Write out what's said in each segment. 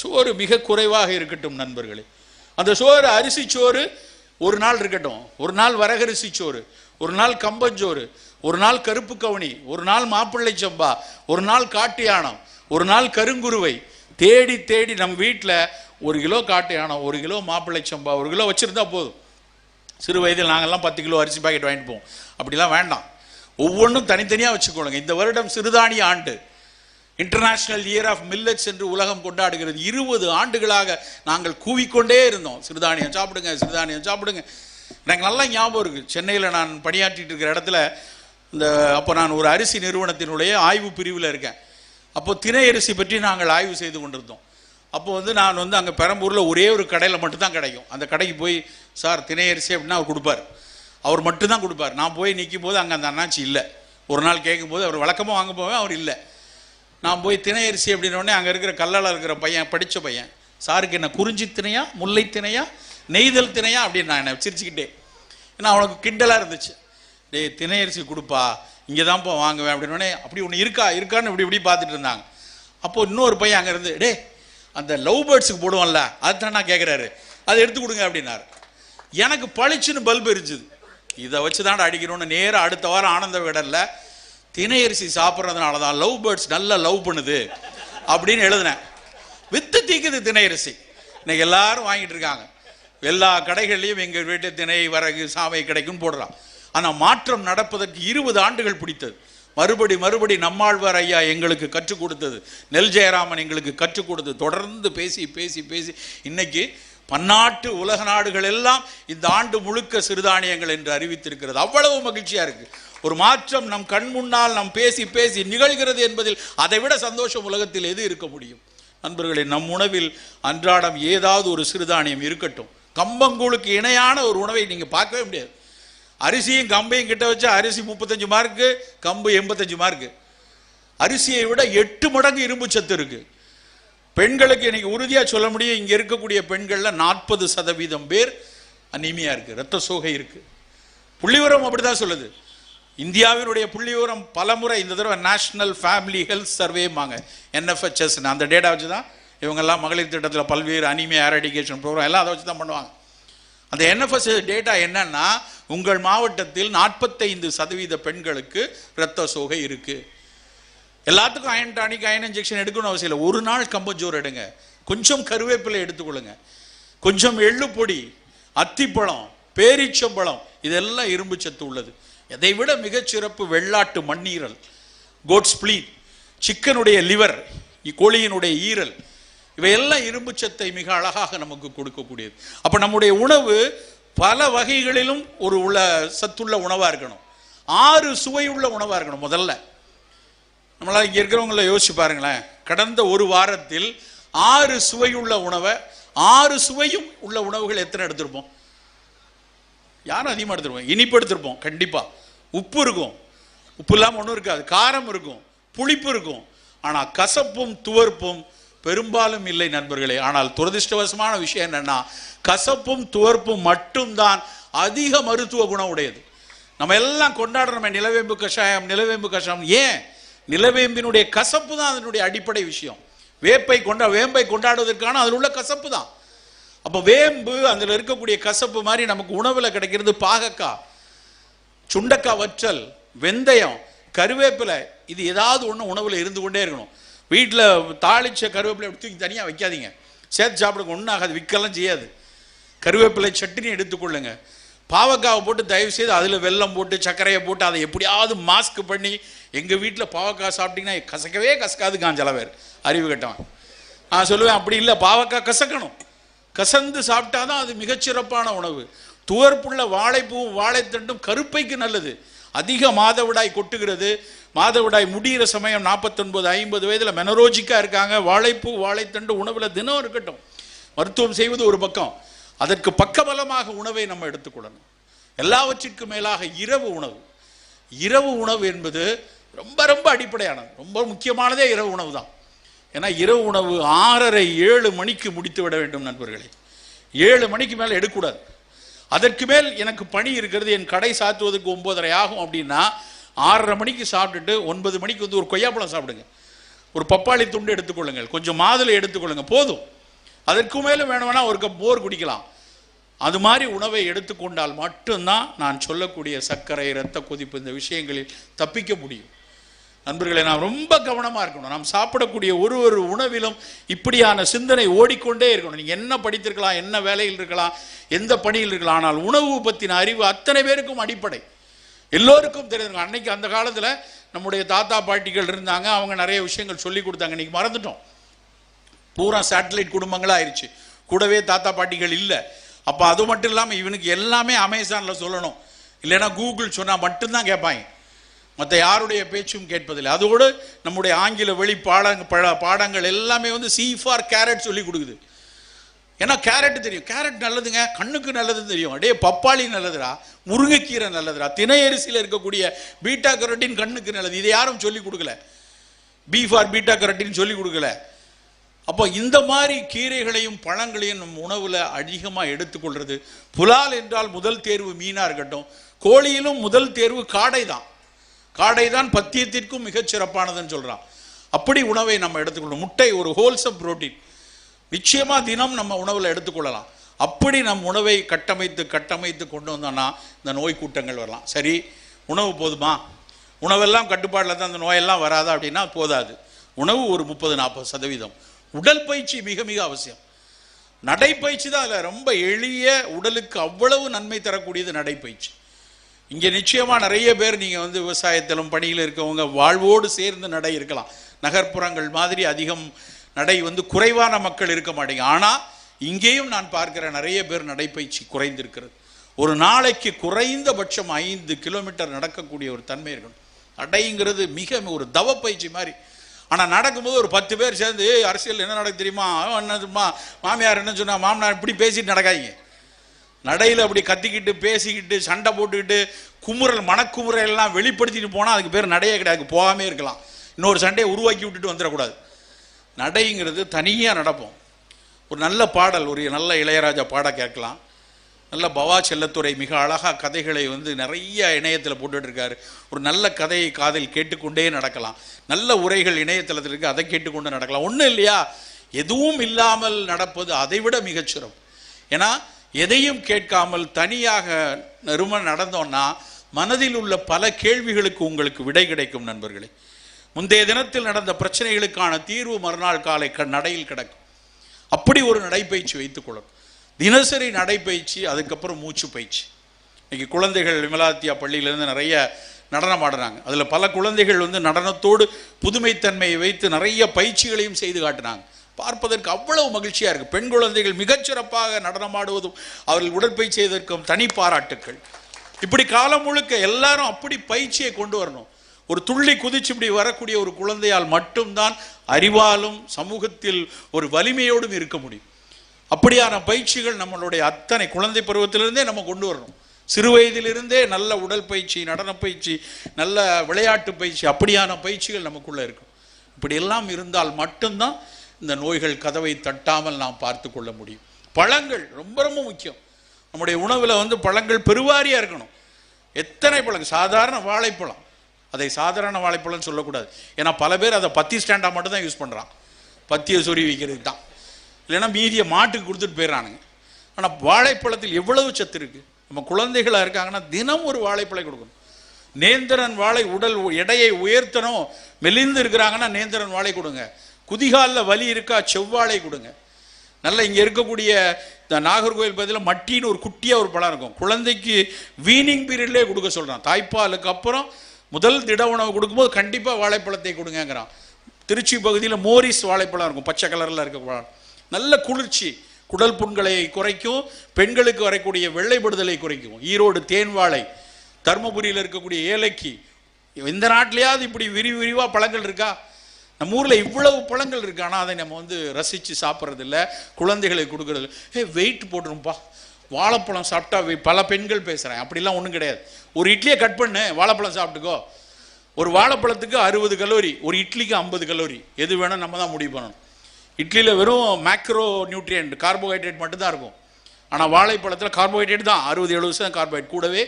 சோறு மிக குறைவாக இருக்கட்டும் நண்பர்களே. அந்த சோறு அரிசி சோறு ஒரு நாள் இருக்கட்டும். ஒரு நாள் வரகரிசி சோறு ஒரு நாள் கம்பஞ்சோறு ஒரு நாள் கருப்பு கவுனி ஒரு நாள் மாப்பிள்ளை சம்பா ஒரு நாள் காட்டு யானம் ஒரு நாள் கருங்குருவை தேடி தேடி நம்ம வீட்டில் ஒரு கிலோ காட்டு யானம் ஒரு கிலோ மாப்பிள்ளை சம்பா ஒரு கிலோ வச்சுருந்தா போதும். சிறு வயதில் நாங்கள்லாம் பத்து கிலோ அரிசி பாக்கெட் வாங்கிட்டு போவோம். அப்படிலாம் வேண்டாம். ஒவ்வொன்றும் தனித்தனியாக வச்சுக்கொள்ளுங்க இந்த வருடம் சிறுதானிய ஆண்டு. இன்டர்நேஷனல் இயர் ஆஃப் மில்லட்ஸ் என்று உலகம் கொண்டாடுகிறது. இருபது ஆண்டுகளாக நாங்கள் கூவிக்கொண்டே இருந்தோம். சிறுதானியம் சாப்பிடுங்க சிறுதானியம் சாப்பிடுங்க. எனக்கு நல்லா ஞாபகம் இருக்குது சென்னையில் நான் பணியாற்றிட்டு இருக்கிற இடத்துல இந்த அப்போ நான் ஒரு அரிசி நிறுவனத்தினுடைய ஆய்வு பிரிவில் இருக்கேன். அப்போ தினை அரிசி பற்றி நாங்கள் ஆய்வு செய்து கொண்டிருந்தோம். அப்போ வந்து நான் வந்து அங்கே பெரம்பூரில் ஒரே ஒரு கடையில் மட்டும்தான் கிடைக்கும். அந்த கடைக்கு போய் சார் தினை அரிசி அப்படின்னா அவர் கொடுப்பார். அவர் மட்டும்தான் கொடுப்பார். நான் போய் நிற்கும் போது அங்கே அந்த அண்ணாச்சி இல்லை. ஒரு நாள் கேட்கும்போது அவர் வழக்கமாக வாங்க போவேன் அவர் இல்லை. நான் போய் திணையரிசி அப்படின்ன அப்படின்னோடனே அங்கே இருக்கிற கல்லால் இருக்கிற பையன் படித்த பையன் சாருக்கு என்ன குறிஞ்சி திணையா முல்லை திணையா நெய்தல் திணையா அப்படின்னு நான் என்ன சிரிச்சுக்கிட்டே. ஏன்னா அவனுக்கு கிண்டலாக இருந்துச்சு. டேய் திணையரிசி கொடுப்பா இங்கே தான்ப்பா வாங்குவேன் அப்படின்னோடனே அப்படி ஒன்று இருக்கா? இருக்கான்னு இப்படி இப்படி பார்த்துட்டு இருந்தாங்க. அப்போது இன்னொரு பையன் அங்கே இருந்து டே அந்த லவ் பேர்ட்ஸுக்கு போடுவோம்ல அதுதான் நான் கேட்குறாரு அதை எடுத்து கொடுங்க அப்படின்னாரு. எனக்கு பளிச்சுன்னு பல்ப் எரிஞ்சுது. இதை வச்சு தான் அடிக்கணும்னு நேராக அடுத்த வாரம் ஆனந்த விடலில் தினையரிசி அரிசி சாப்பிட்றதுனால தான் லவ் பேர்ட்ஸ் நல்லா லவ் பண்ணுது அப்படின்னு எழுதினேன். வித்து தீக்குது தினையரிசி அரிசி இன்னைக்கு எல்லாரும் வாங்கிட்டு இருக்காங்க. எல்லா கடைகள்லையும் எங்கள் வீட்டு தினை வரகு சாமை கிடைக்கும் போடுறான். ஆனால் மாற்றம் நடப்பதற்கு இருபது ஆண்டுகள் பிடித்தது. மறுபடி மறுபடி நம்மாழ்வார் ஐயா எங்களுக்கு கற்றுக் கொடுத்தது. நெல் ஜெயராமன் எங்களுக்கு கற்றுக் கொடுத்தது. தொடர்ந்து பேசி பேசி பேசி. இன்னைக்கு பன்னாட்டு உலக நாடுகள் எல்லாம் இந்த ஆண்டு முழுக்க சிறுதானியங்கள் என்று அறிவித்திருக்கிறது. அவ்வளவு மகிழ்ச்சியாக இருக்குது ஒரு மாற்றம் நம் கண் முன்னால் நாம் பேசி பேசி நிகழ்கிறது என்பதில் அதை விட சந்தோஷம் உலகத்தில் எது இருக்க முடியும்? நண்பர்களே நம் உணவில் அன்றாடம் ஏதாவது ஒரு சிறுதானியம் இருக்கட்டும். கம்பங்கூழுக்கு இணையான ஒரு உணவை நீங்கள் பார்க்கவே முடியாது. அரிசியும் கம்பையும் கிட்ட வச்சா அரிசி முப்பத்தஞ்சு மார்க்கு கம்பு எண்பத்தஞ்சு மார்க்கு அரிசியை விட எட்டு மடங்கு இரும்பு சத்து இருக்கு. பெண்களுக்கு இன்னைக்கு உறுதியாக சொல்ல முடியும் இங்கே இருக்கக்கூடிய பெண்களில் நாற்பது சதவீதம் பேர் அனிமையாக இருக்குது ரத்த சோகை இருக்குது புள்ளிவரம் அப்படி தான் சொல்லுது. இந்தியாவினுடைய புள்ளிவிவரம் பலமுறை இந்த தடவை நேஷனல் ஃபேமிலி ஹெல்த் சர்வேமாங்க என்எஃப்ஹெச்எஸ் அந்த டேட்டா வச்சு தான் இவங்கெல்லாம் மகளிர் திட்டத்தில் பல்வேறு அனிமியா ஏரடிகேஷன் ப்ரோக்ராம் எல்லாம் அதை வச்சு தான் பண்ணுவாங்க. அந்த என்எஃப்எஸ் டேட்டா என்னன்னா உங்கள் மாவட்டத்தில் நாற்பத்தைந்து சதவீத பெண்களுக்கு இரத்த சோகை இருக்குது எல்லாத்துக்கும் அயன் டானிக் அயன் இன்ஜெக்ஷன் எடுக்கணும் அவசியம் இல்லை. ஒரு நாள் கம்பஞ்சோறு எடுங்க. கொஞ்சம் கருவேப்பிலை எடுத்துக்கொள்ளுங்க. கொஞ்சம் எள்ளுப்பொடி அத்திப்பழம் பேரீச்சம்பழம் இதெல்லாம் இரும்பு சத்து உள்ளது. இதை விட மிகச்சிறப்பு வெள்ளாட்டு மண்ணீரல் கோட் ஸ்பிளீட் சிக்கனுடைய லிவர் கோழியினுடைய ஈரல் இவையெல்லாம் இரும்பு சத்தை மிக அழகாக நமக்கு கொடுக்கக்கூடியது. அப்போ நம்முடைய உணவு பல வகைகளிலும் ஒரு உள்ள சத்துள்ள உணவாக இருக்கணும். ஆறு சுவையுள்ள உணவாக இருக்கணும் முதல்ல. நம்மளால் இங்கே இருக்கிறவங்கள யோசிச்சு பாருங்களேன். கடந்த ஒரு வாரத்தில் ஆறு சுவையுள்ள உணவை ஆறு சுவையும் உள்ள உணவுகள் எத்தனை எடுத்திருப்போம்? யாரும் அதிகமாக எடுத்துருப்போம் இனிப்பு எடுத்திருப்போம் கண்டிப்பாக உப்பு இருக்கும். உப்பு இல்லாமல் ஒன்றும் இருக்காது. காரம் இருக்கும். புளிப்பு இருக்கும். ஆனால் கசப்பும் துவர்ப்பும் பெரும்பாலும் இல்லை நண்பர்களே. ஆனால் துரதிர்ஷ்டவசமான விஷயம் என்னென்னா கசப்பும் துவர்ப்பும் மட்டும்தான் அதிக மருத்துவ குணம் உடையது நம்ம எல்லாம் கொண்டாடுறோமே நிலவேம்பு கஷாயம் நிலவேம்பு கஷாயம். ஏன்? நிலவேம்பினுடைய கசப்பு தான் அதனுடைய அடிப்படை விஷயம். வேப்பை கொண்டா வேம்பை கொண்டாடுவதற்கான அதில் உள்ள கசப்பு தான். அப்போ வேம்பு அதில் இருக்கக்கூடிய கசப்பு மாதிரி நமக்கு உணவில் கிடைக்கிறது பாகக்காய் சுண்டக்காய் வற்றல் வெந்தயம் கருவேப்பிலை. இது ஏதாவது ஒன்று உணவில் இருந்து கொண்டே இருக்கணும். வீட்டில் தாளிச்ச கருவேப்பிலை எடுத்து தூக்கி தனியாக வைக்காதீங்க. சேர்த்து சாப்பிடுங்க ஒன்றும் ஆகாது விற்கலாம் செய்யாது. கருவேப்பிலை சட்னி எடுத்துக்கொள்ளுங்க பாவக்காவை போட்டு தயவு செய்து அதில் வெல்லம் போட்டு சர்க்கரையை போட்டு அதை எப்படியாவது மாஸ்க் பண்ணி எங்கள் வீட்டில் பாவக்காய் சாப்பிட்டீங்கன்னா கசக்கவே கசக்காது காஞ்சலவேர் அறிவு கட்டவன். நான் சொல்லுவேன் அப்படி இல்லை பாவக்காய் கசக்கணும். கசந்து சாப்பிட்டாதான் அது மிகச்சிறப்பான உணவு. துவர்ப்புள்ள வாழைப்பூவும் வாழைத்தண்டும் கருப்பைக்கு நல்லது. அதிக மாதவிடாய் கொட்டுகிறது. மாதவிடாய் முடிகிற சமயம் நாற்பத்தொன்பது ஐம்பது வயதில் மெனரோஜிக்காக இருக்காங்க. வாழைப்பூ வாழைத்தண்டு உணவில் தினம் இருக்கட்டும். மருத்துவம் செய்வது ஒரு பக்கம். அதற்கு பக்கபலமாக உணவை நம்ம எடுத்துக்கொள்ளணும். எல்லாவற்றிற்கும் மேலாக இரவு உணவு. இரவு உணவு என்பது ரொம்ப ரொம்ப அடிப்படையானது. ரொம்ப முக்கியமானதே இரவு உணவு தான் ஏன்னா இரவு உணவு ஆறரை ஏழு மணிக்கு முடித்து விட வேண்டும் நண்பர்களே. ஏழு மணிக்கு மேலே எடுக்கக்கூடாது. அதற்கு மேல் எனக்கு பணி இருக்கிறது என் கடை சாத்துவதற்கு ஒன்பதரை ஆகும் அப்படின்னா ஆறரை மணிக்கு சாப்பிட்டுட்டு ஒன்பது மணிக்கு வந்து ஒரு கொய்யாப்பழம் சாப்பிடுங்க. ஒரு பப்பாளி துண்டு எடுத்துக்கொள்ளுங்கள். கொஞ்சம் மாதுளை எடுத்துக்கொள்ளுங்க போதும். அதற்கு மேலே வேணும்னா ஒரு கப் போர் குடிக்கலாம். அது மாதிரி உணவை எடுத்துக்கொண்டால் மட்டும்தான் நான் சொல்லக்கூடிய சர்க்கரை இரத்த கொதிப்பு இந்த விஷயங்களில் தப்பிக்க முடியும். நண்பர்களை நாம் ரொம்ப கவனமாக இருக்கணும். நாம் சாப்பிடக்கூடிய ஒரு ஒரு உணவிலும் இப்படியான சிந்தனை ஓடிக்கொண்டே இருக்கணும். நீங்கள் என்ன படித்திருக்கலாம் என்ன வேலையில் இருக்கலாம் எந்த பணியில் இருக்கலாம் ஆனால் உணவு பற்றின அறிவு அத்தனை பேருக்கும் அடிப்படை. எல்லோருக்கும் தெரியுங்க அன்னைக்கு அந்த காலத்தில் நம்முடைய தாத்தா பாட்டிகள் இருந்தாங்க அவங்க நிறைய விஷயங்கள் சொல்லி கொடுத்தாங்க. இன்றைக்கி மறந்துட்டோம். பூரா சேட்டலைட் குடும்பங்களாக ஆயிடுச்சு கூடவே தாத்தா பாட்டிகள் இல்லை. அப்போ அது மட்டும் இல்லாமல் இவனுக்கு எல்லாமே அமேசானில் சொல்லணும். இல்லைன்னா கூகுள் சொன்னால் மட்டும்தான் கேட்பாங்க. மற்ற யாருடைய பேச்சும் கேட்பதில்லை. அதோடு நம்முடைய ஆங்கில வழி பாடங்க பாடங்கள் எல்லாமே வந்து சி ஃபார் கேரட் சொல்லி கொடுக்குது. ஏன்னா கேரட் தெரியும். கேரட் நல்லதுங்க கண்ணுக்கு நல்லதுன்னு தெரியும். அடே பப்பாளி நல்லதுடா முருங்கைக்கீரை நல்லதுடா தினை அரிசியில் இருக்கக்கூடிய பீட்டா கரோட்டின் கண்ணுக்கு நல்லது. இதை யாரும் சொல்லி கொடுக்கல. பி ஃபார் பீட்டா கரோட்டின் சொல்லி கொடுக்கல. அப்போ இந்த மாதிரி கீரைகளையும் பழங்களையும் நம் உணவில் அதிகமாக எடுத்துக்கொள்வது புலால் என்றால் முதல் தேர்வு மீனாக இருக்கட்டும். கோழியிலும் முதல் தேர்வு காடை தான் காடை தான் பத்தியத்திற்கும் மிகச் சிறப்பானதுன்னு சொல்கிறான் அப்படி உணவை நம்ம எடுத்துக்கொள்ளணும் முட்டை ஒரு ஹோல்சம் புரோட்டீன் நிச்சயமாக தினம் நம்ம உணவில் எடுத்துக்கொள்ளலாம். அப்படி நம் உணவை கட்டமைத்து கட்டமைத்து கொண்டு வந்தோம்னா இந்த நோய் கூட்டங்கள் வரலாம். சரி உணவு போதுமா? உணவெல்லாம் கட்டுப்பாட்டில் தான் அந்த நோயெல்லாம் வராதா அப்படின்னா போதாது. உணவு ஒரு முப்பது நாற்பது சதவீதம். உடல் பயிற்சி மிக மிக அவசியம். நடைப்பயிற்சி தான் அதில் ரொம்ப எளிய உடலுக்கு அவ்வளவு நன்மை தரக்கூடியது நடைப்பயிற்சி. இங்கே நிச்சயமாக நிறைய பேர் நீங்கள் வந்து விவசாயத்திலும் பணியில் இருக்கவங்க வாழ்வோடு சேர்ந்து நடை இருக்கலாம். நகர்ப்புறங்கள் மாதிரி அதிகம் நடை வந்து குறைவான மக்கள் இருக்க மாட்டேங்க. ஆனால் இங்கேயும் நான் பார்க்கிற நிறைய பேர் நடைப்பயிற்சி குறைந்திருக்கிறது. ஒரு நாளைக்கு குறைந்தபட்சம் ஐந்து கிலோமீட்டர் நடக்கக்கூடிய ஒரு தன்மை இருக்கணும். நடைங்கிறது மிக ஒரு தவ பயிற்சி மாதிரி. ஆனால் நடக்கும்போது ஒரு பத்து பேர் சேர்ந்து அரசியல் என்ன நடக்கு தெரியுமா? என்ன தெரியுமா? மாமியார் என்ன சொன்னால் மாமனார் இப்படி பேசிட்டு நடக்காதீங்க. நடையில் அப்படி கத்திக்கிட்டு பேசிக்கிட்டு சண்டை போட்டுக்கிட்டு குமுறல் மனக்குமுறை எல்லாம் வெளிப்படுத்திட்டு போனால் அதுக்கு பேர் நடையே கிடையாது. போகாமே இருக்கலாம். இன்னொரு சண்டையை உருவாக்கி விட்டுட்டு வந்துடக்கூடாது. நடைங்கிறது தனியாக நடப்போம். ஒரு நல்ல பாடல் ஒரு நல்ல இளையராஜா பாட கேட்கலாம். நல்ல பவா செல்லத்துறை மிக அழகாக கதைகளை வந்து நிறைய இணையத்தில் போட்டுட்ருக்காரு. ஒரு நல்ல கதையை காதில் கேட்டுக்கொண்டே நடக்கலாம். நல்ல உரைகள் இணையதளத்தில் இருக்குது அதை கேட்டுக்கொண்டு நடக்கலாம். ஒன்றும் இல்லையா? எதுவும் இல்லாமல் நடப்பது அதைவிட மிகச்சிறம் ஏன்னா எதையும் கேட்காமல் தனியாக நறும நடந்தோம்னா மனதில் உள்ள பல கேள்விகளுக்கு உங்களுக்கு விடை கிடைக்கும் நண்பர்களே. முந்தைய தினத்தில் நடந்த பிரச்சனைகளுக்கான தீர்வு மறுநாள் காலை நடையில் கிடக்கும். அப்படி ஒரு நடைப்பயிற்சி வைத்துக்கொள்ளணும் தினசரி நடைப்பயிற்சி அதுக்கப்புறம் மூச்சு பயிற்சி. இன்னைக்கு குழந்தைகள் விமலாத்தியா பள்ளியிலேருந்து நிறைய நடனம் ஆடுறாங்க. அதில் பல குழந்தைகள் வந்து நடனத்தோடு புதுமைத்தன்மையை வைத்து நிறைய பயிற்சிகளையும் செய்து காட்டினாங்க பார்ப்பதற்கு அவ்வளவு மகிழ்ச்சியாக இருக்குது பெண் குழந்தைகள் மிகச்சிறப்பாக நடனமாடுவதும் அவர்கள் உடற்பயிற்சி செய்வதற்கும் தனி பாராட்டுக்கள். இப்படி காலம் முழுக்க எல்லாரும் அப்படி பயிற்சியை கொண்டு வரணும். ஒரு துள்ளி குதிச்சு இப்படி வரக்கூடிய ஒரு குழந்தையால் மட்டும்தான் அறிவாலும் சமூகத்தில் ஒரு வலிமையோடும் இருக்க முடியும். அப்படியான பயிற்சிகள் நம்மளுடைய அத்தனை குழந்தை பருவத்திலிருந்தே நம்ம கொண்டு வரணும். சிறு வயதிலிருந்தே நல்ல உடல் பயிற்சி நடன பயிற்சி நல்ல விளையாட்டு பயிற்சி அப்படியான பயிற்சிகள் நமக்குள்ளே இருக்கும். இப்படி எல்லாம் இருந்தால் மட்டும்தான் இந்த நோய்கள் கதவை தட்டாமல் நாம் பார்த்து கொள்ள முடியும். பழங்கள் ரொம்ப ரொம்ப முக்கியம். நம்முடைய உணவில் வந்து பழங்கள் பெருவாரியாக இருக்கணும். எத்தனை பழங்கள் சாதாரண வாழைப்பழம். அதை சாதாரண வாழைப்பழம்னு சொல்லக்கூடாது. ஏன்னா பல பேர் அதை பத்தி ஸ்டாண்டாக மட்டும் தான் யூஸ் பண்ணுறான் பத்தியை சொறி வைக்கிறதுக்கு தான். இல்லைன்னா மீதியை மாட்டுக்கு கொடுத்துட்டு போயிடறானுங்க. ஆனால் வாழைப்பழத்தில் எவ்வளவு சத்து இருக்குது நம்ம குழந்தைகளாக இருக்காங்கன்னா தினம் ஒரு வாழைப்பழம் கொடுக்கணும். நேந்திரன் வாழை உடல் எடையை உயர்த்தணும். மெலிந்து இருக்கிறாங்கன்னா நேந்திரன் வாழை கொடுங்க. குதிகாலில் வலி இருக்கா செவ்வாழை கொடுங்க. நல்லா இங்கே இருக்கக்கூடிய இந்த நாகர்கோவில் பதில் மட்டின்னு ஒரு குட்டியாக ஒரு பழம் இருக்கும். குழந்தைக்கு வீனிங் பீரியட்லேயே கொடுக்க சொல்கிறான் தாய்ப்பாலுக்கு அப்புறம் முதல் திட உணவு கொடுக்கும்போது கண்டிப்பாக வாழைப்பழத்தை கொடுங்கங்கிறான். திருச்சி பகுதியில் மோரிஸ் வாழைப்பழம் இருக்கும். பச்சை கலரில் இருக்க பழம் நல்ல குளிர்ச்சி. குடல் புண்களை குறைக்கும். பெண்களுக்கு வரக்கூடிய வெள்ளைப்படுதலை குறைக்கும். ஈரோடு தேன் வாழை. தருமபுரியில் இருக்கக்கூடிய ஏலக்கி. எந்த நாட்டிலேயாவது இப்படி விரி விரிவாக பழங்கள் இருக்கா? நம்ம ஊரில் இவ்வளவு பழங்கள் இருக்கு ஆனால் அதை நம்ம வந்து ரசித்து சாப்பிட்றது இல்லை குழந்தைகளுக்கு கொடுக்கறது ஹே ஏ வெயிட் போட்டுரும்பா. வாழைப்பழம் சாப்பிட்டா பல பெண்கள் பேசுகிறேன் அப்படிலாம் ஒன்றும் கிடையாது. ஒரு இட்லியை கட் பண்ணு வாழைப்பழம் சாப்பிட்டுக்கோ. ஒரு வாழைப்பழத்துக்கு அறுபது கலோரி ஒரு இட்லிக்கு ஐம்பது கலோரி. எது வேணால் நம்ம தான் முடிவு பண்ணணும். இட்லியில் வெறும் மேக்ரோ நியூட்ரியன்ட் கார்போஹைட்ரேட் மட்டும்தான் இருக்கும். ஆனால் வாழைப்பழத்தில் கார்போஹைட்ரேட் தான். அறுபது எழுபது சதவீதம் கார்போஹைட்ரேட் கூடவே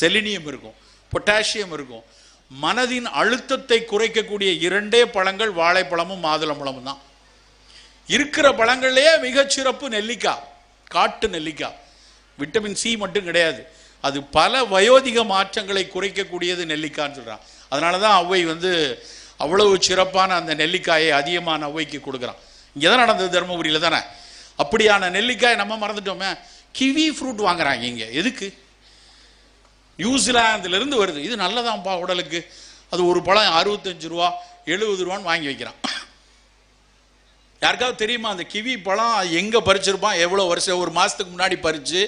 செலினியம் இருக்கும் பொட்டாசியம் இருக்கும். மனதின் அழுத்தத்தை குறைக்கக்கூடிய இரண்டே பழங்கள் வாழைப்பழமும் மாதுளம்பழமும் தான். இருக்கிற பழங்கள்லேயே மிகச்சிறப்பு நெல்லிக்காய் காட்டு நெல்லிக்காய். விட்டமின் சி மட்டும் கிடையாது. அது பல வயோதிக மாற்றங்களை குறைக்கக்கூடியது நெல்லிக்காய்ன்னு சொல்கிறான் அதனால தான் ஔவை வந்து அவ்வளவு சிறப்பான அந்த நெல்லிக்காயை அதிகமான அவ்வைக்கு கொடுக்குறான். இங்கே தான் நடந்தது தருமபுரியில் தானே? அப்படியான நெல்லிக்காய் நம்ம மறந்துட்டோமே. கிவி ஃப்ரூட் வாங்குறாங்க இங்கே. எதுக்கு? நியூசிலாந்துலேருந்து வருது. இது நல்லதாம்ப்பா உடலுக்கு. அது ஒரு பழம் அறுபத்தஞ்சு ரூபா எழுபது ரூபான்னு வாங்கி வைக்கிறான். யாருக்காவது தெரியுமா? அந்த கிவி பழம் அது எங்கே பறிச்சிருப்பான்? எவ்வளோ வருஷம்? ஒரு மாதத்துக்கு முன்னாடி பறித்து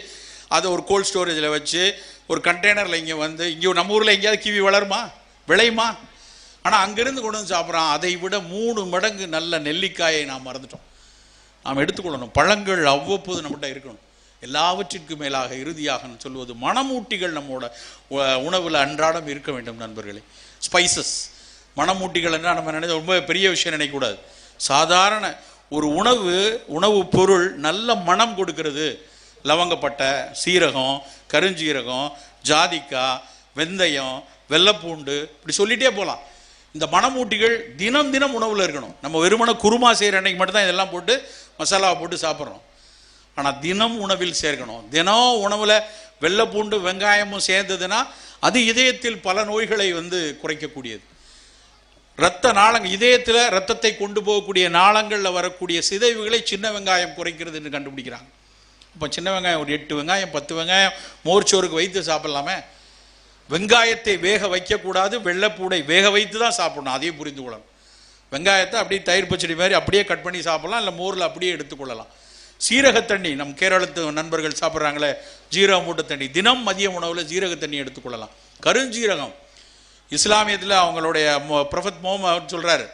அதை ஒரு கோல்ட் ஸ்டோரேஜில் வச்சு ஒரு கண்டெய்னரில் இங்கே வந்து இங்கே நம்ம ஊரில் எங்கேயாவது கிவி வளருமா? விளையுமா? ஆனால் அங்கேருந்து கொண்டு வந்து சாப்பிட்றான். அதை விட மூணு மடங்கு நல்ல நெல்லிக்காயை நாம் மறந்துட்டோம். நாம் எடுத்துக்கொள்ளணும். பழங்கள் அவ்வப்போது நம்மகிட்ட இருக்கணும். எல்லாவற்றிற்கும் மேலாக இறுதியாக சொல்வது மணமூட்டிகள் நம்மோட உணவில் அன்றாடம் இருக்க வேண்டும் நண்பர்களே. ஸ்பைசஸ் மணமூட்டிகள் என்றால் நம்ம நினைச்ச ரொம்ப பெரிய விஷயம் நினைக்கக்கூடாது. சாதாரண ஒரு உணவு உணவு பொருள் நல்ல மணம் கொடுக்கிறது. லவங்கப்பட்டை சீரகம் கருஞ்சீரகம் ஜாதிக்காய் வெந்தயம் வெள்ளைப்பூண்டு இப்படி சொல்லிட்டே போகலாம் இந்த மணமூட்டிகள் தினம் தினம் உணவில் இருக்கணும். நம்ம வெறுமன குருமா செய்கிற அன்னைக்கு மட்டும்தான் இதெல்லாம் போட்டு மசாலாவை போட்டு சாப்பிட்றோம். ஆனால் தினம் உணவில் சேர்க்கணும். தினம் உணவில் வெள்ளைப்பூண்டு வெங்காயமும் சேர்ந்ததுன்னா அது இதயத்தில் பல நோய்களை வந்து குறைக்கக்கூடியது. இரத்த நாளங்கள் இதயத்தில் ரத்தத்தை கொண்டு போகக்கூடிய நாளங்களில் வரக்கூடிய சிதைவுகளை சின்ன வெங்காயம் குறைக்கிறது என்று கண்டுபிடிக்கிறாங்க. இப்போ சின்ன வெங்காயம் ஒரு எட்டு வெங்காயம் பத்து வெங்காயம் மோர்ச்சோருக்கு வைத்து சாப்பிட்லாமே? வெங்காயத்தை வேக வைக்கக்கூடாது வெள்ளைப்பூடை வேக வைத்து தான் சாப்பிடணும் அதையும் புரிந்து கொள்ளணும். வெங்காயத்தை அப்படியே தயிர் பச்சடி மாதிரி அப்படியே கட் பண்ணி சாப்பிடலாம் இல்லை மோரில் அப்படியே எடுத்துக்கொள்ளலாம் சீரக தண்ணி நம் கேரளத்து நண்பர்கள் சாப்பிட்றாங்களே ஜீரக மூட்டை தண்ணி தினம் மதிய உணவில் ஜீரக தண்ணி எடுத்துக்கொள்ளலாம் கருஞ்சீரகம். இஸ்லாமியத்தில் அவங்களுடைய ப்ரொஃபத் மோஹம் சொல்கிறார்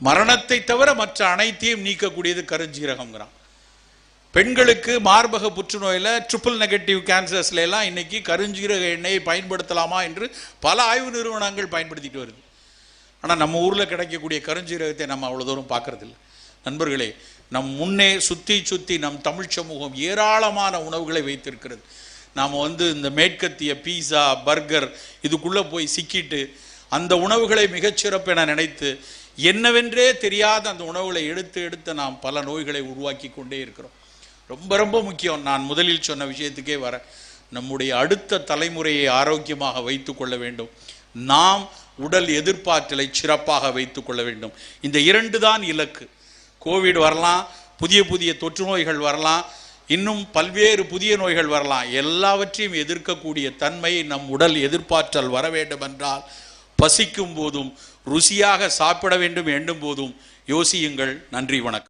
மரணத்தை தவிர மற்ற அனைத்தையும் நீக்கக்கூடியது கருஞ்சீரகம்ங்கிறான். பெண்களுக்கு மார்பக புற்றுநோயில் ட்ரிபிள் நெகட்டிவ் கேன்சர்ஸ்ல எல்லாம் இன்னைக்கு கருஞ்சீரக எண்ணெயை பயன்படுத்தலாமா என்று பல ஆய்வு நிறுவனங்கள் பயன்படுத்திட்டு வருது. ஆனால் நம்ம ஊரில் கிடைக்கக்கூடிய கருஞ்சீரகத்தை நம்ம அவ்வளோ தூரம் பார்க்கறதில்ல. நண்பர்களே நம் முன்னே சுற்றி சுற்றி நம் தமிழ் சமூகம் ஏராளமான உணவுகளை வைத்திருக்கிறது. நாம் வந்து இந்த மேற்கத்திய பீஸா பர்கர் இதுக்குள்ளே போய் சிக்கிட்டு அந்த உணவுகளை மிகச்சிறப்பென நினைத்து என்னவென்றே தெரியாத அந்த உணவுகளை எடுத்து எடுத்து நாம் பல நோய்களை உருவாக்கி கொண்டே இருக்கிறோம். ரொம்ப ரொம்ப முக்கியம். நான் முதலில் சொன்ன விஷயத்துக்கே வர நம்முடைய அடுத்த தலைமுறையை ஆரோக்கியமாக வைத்து கொள்ள வேண்டும். நாம் உடல் எதிர்ப்பாற்றலை சிறப்பாக வைத்து கொள்ள வேண்டும். இந்த இரண்டு தான் இலக்கு. கோவிட் வரலாம் புதிய புதிய தொற்று நோய்கள் வரலாம் இன்னும் பல்வேறு புதிய நோய்கள் வரலாம். எல்லாவற்றையும் எதிர்க்கக்கூடிய தன்மை நம் உடல் எதிர்பார்த்தல் வர வேண்டும் என்றால் பசிக்கும் போதும் ருசியாக சாப்பிட வேண்டும் எண்ணும் போதும். யோசியுங்கள். நன்றி வணக்கம்.